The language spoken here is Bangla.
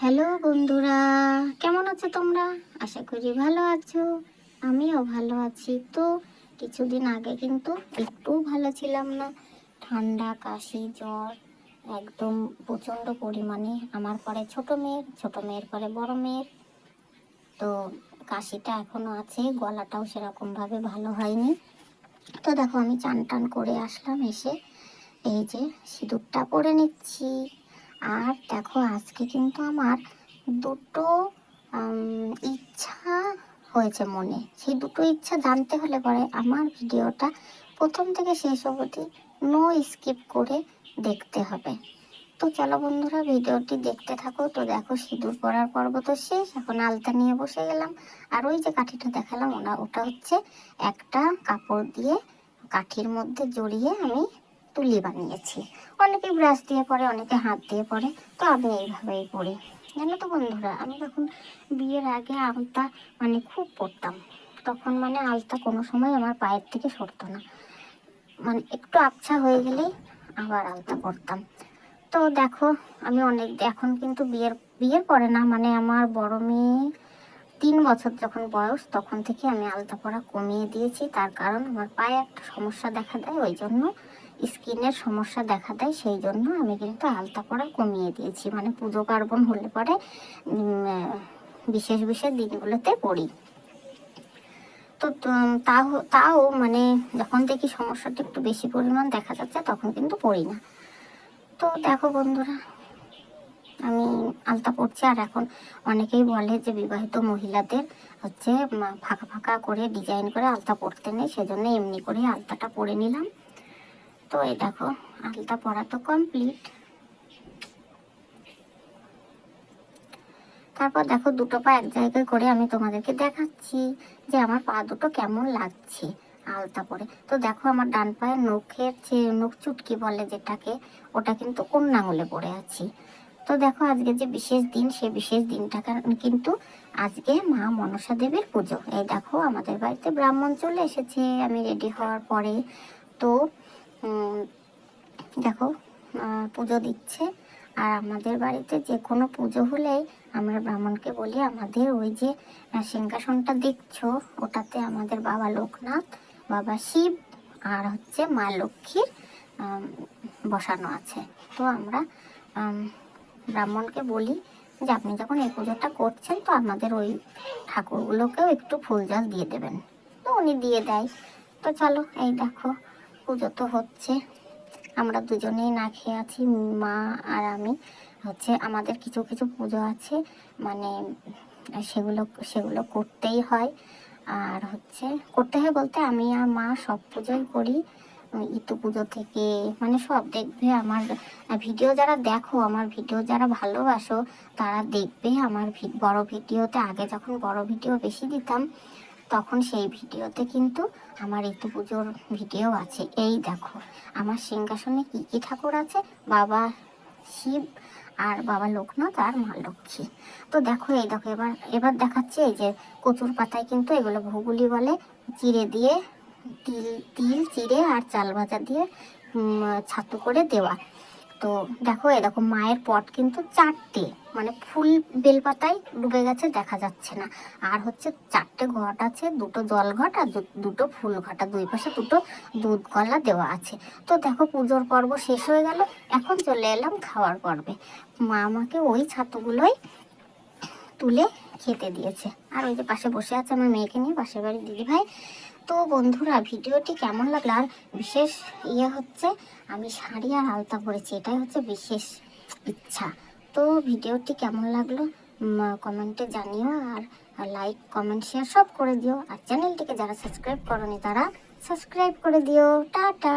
হ্যালো বন্ধুরা, কেমন আছো তোমরা? আশা করি ভালো আছো। আমিও ভালো আছি তো। কিছুদিন আগে কিন্তু একটু ভালো ছিলাম না। ঠান্ডা, কাশি, জ্বর, একদম প্রচণ্ড পরিমাণে। আমার পরে ছোট মেয়ের ছোট মেয়ের পরে বড় মেয়ের। তো কাশিটা এখনও আছে, গলাটাও সেরকমভাবে ভালো হয়নি। তো দেখো, আমি চান টান করে আসলাম এসে। এই যে সিঁদুরটা পরে নিচ্ছি। আর দেখো, আজকে কিন্তু আমার দুটো ইচ্ছা হয়েছে মনে। সেই দুটো ইচ্ছা জানতে হলে পরে আমার ভিডিওটা প্রথম থেকে শেষ অবধি নো স্কিপ করে দেখতে হবে। তো চলো বন্ধুরা, ভিডিওটি দেখতে থাকো। তো দেখো, সিঁদুর পরার পর্ব তো শেষ। এখন আলতা নিয়ে বসে গেলাম। আর ওই যে কাঠিটা দেখালাম, ওনা, ওটা হচ্ছে একটা কাপড় দিয়ে কাঠির মধ্যে জড়িয়ে আমি তুলি বানিয়েছি। অনেকে ব্রাশ দিয়ে পরে, অনেকে হাত দিয়ে পরে। তো আমি এইভাবেই পড়ি জানো তো বন্ধুরা, আমি যখন বিয়ের আগে আলতা মানে খুব পরতাম, তখন মানে আলতা কোনো সময় আমার পায়ের থেকে সরতো না। মানে একটু আবছা হয়ে গেলেই আবার আলতা পরতাম। তো দেখো, আমি অনেক, এখন কিন্তু বিয়ের বিয়ের পরে না মানে আমার বড় মেয়ে তিন বছর যখন বয়স, তখন থেকে আমি আলতা পরা কমিয়ে দিয়েছি। তার কারণ আমার পায়ে একটা সমস্যা দেখা দেয়, ওই জন্য স্কিনের সমস্যা দেখা দেয়, সেই জন্য আমি কিন্তু আলতা পরা কমিয়ে দিয়েছি। মানে পুজো পার্বণ হলে পরে বিশেষ বিশেষ দিনগুলোতে পড়ি। তো তাও তাও মানে যখন দেখি সমস্যাটা একটু বেশি পরিমাণ দেখা যাচ্ছে, তখন কিন্তু পড়ি না। তো দেখো বন্ধুরা, আমি আলতা পড়ছি, আর এখন অনেকেই বলে যে বিবাহিত মহিলাদের হচ্ছে ফাঁকা ফাঁকা করে, ডিজাইন করে আলতা পরতে নেই, সেজন্য এমনি করে আলতাটা পরে নিলাম। তো এই দেখো, আলতা পরা তো কমপ্লিট তারপর দেখো দুটো পা এক জায়গায় করে আমি তোমাদেরকে দেখাচ্ছি যে আমার পা দুটো কেমন লাগছে আলতা পরে। তো দেখো আমার ডান পায়ের নখের যে নখ চুটকি বলে যেটাকে, ওটা কিন্তু কোন আঙুলে পড়ে আছি। তো দেখো আজকে যে বিশেষ দিন, সে বিশেষ দিনটা কারণ কিন্তু আজকে মা মনসা দেবীর পুজো। এই দেখো আমাদের বাড়িতে ব্রাহ্মণ চলে এসেছে, আমি রেডি হওয়ার পরে। তো দেখো পুজো দিচ্ছে। আর আমাদের বাড়িতে যে কোনো পুজো হলেই আমরা ব্রাহ্মণকে বলি, আমাদের ওই যে সিংহাসনটা দেখছ, ওটাতে আমাদের বাবা লোকনাথ, বাবা শিব, আর হচ্ছে মা লক্ষ্মীর বসানো আছে। তো আমরা ব্রাহ্মণকে বলি যে, আপনি যখন এই পুজোটা করছেন, তো আমাদের ওই ঠাকুরগুলোকেও একটু ফুল জল দিয়ে দেবেন। তো উনি দিয়ে দেয়। তো চলো, এই দেখো পুজো তো হচ্ছে। আমরা দুজনেই না খেয়ে আছি, মা আর আমি। হচ্ছে আমাদের কিছু কিছু পুজো আছে মানে সেগুলো সেগুলো করতেই হয়। আর হচ্ছে করতে হয় বলতে আমি আর মা সব পুজোই করি। ইতু পুজো থেকে মানে সব দেখবে। আমার ভিডিও যারা দেখো, আমার ভিডিও যারা ভালোবাসো, তারা দেখবে আমার বড় ভিডিওতে আগে যখন বড় ভিডিও বেশি দিতাম তখন সেই ভিডিওতে কিন্তু আমার ইতু পুজোর ভিডিও আছে। এই দেখো, আমার সিংহাসনে কি কি ঠাকুর আছে? বাবা শিব আর বাবা লোকনাথ আর মা লক্ষ্মী। তো দেখো, এই দেখো, এবার এবার দেখাচ্ছে এই যে কচুর পাতায় কিন্তু এগুলো ভুগুলি বলে চিড়ে দিয়ে তিল তিল চিড়ে আর চাল ভাজা দিয়ে ছাতু করে দেওয়া। তো দেখো এরকম মায়ের পট কিন্তু চারটে। মানে ফুল বেলপাতায় ডুবে গেছে, দেখা যাচ্ছে না। আর হচ্ছে চারটে ঘট আছে, দুটো জল ঘট আর দুটো ফুল ঘট। আর দুই পাশে দুটো দুধ কলা দেওয়া আছে। তো দেখো, পুজোর পর্ব শেষ হয়ে গেল, এখন চলে এলাম খাওয়ার পর্বে। মা আমাকে ওই ছাতুগুলোই তুলে খেতে দিয়েছে। আর ওই যে পাশে বসে আছে আমার মেয়েকে নিয়ে, পাশের বাড়ির দিদি ভাই তো বন্ধুরা, ভিডিওটি কেমন লাগল? আর বিশেষ ইয়ে হচ্ছে, আমি শাড়ি আর আলতা পরেছি, এটাই হচ্ছে বিশেষ ইচ্ছা। তো ভিডিওটি কেমন লাগল? কমেন্টে জানিও আর লাইক, কমেন্ট, শেয়ার সব করে দিও। আর চ্যানেলটিকে যারা সাবস্ক্রাইব করনি, তারা সাবস্ক্রাইব করে দিও। টাটা!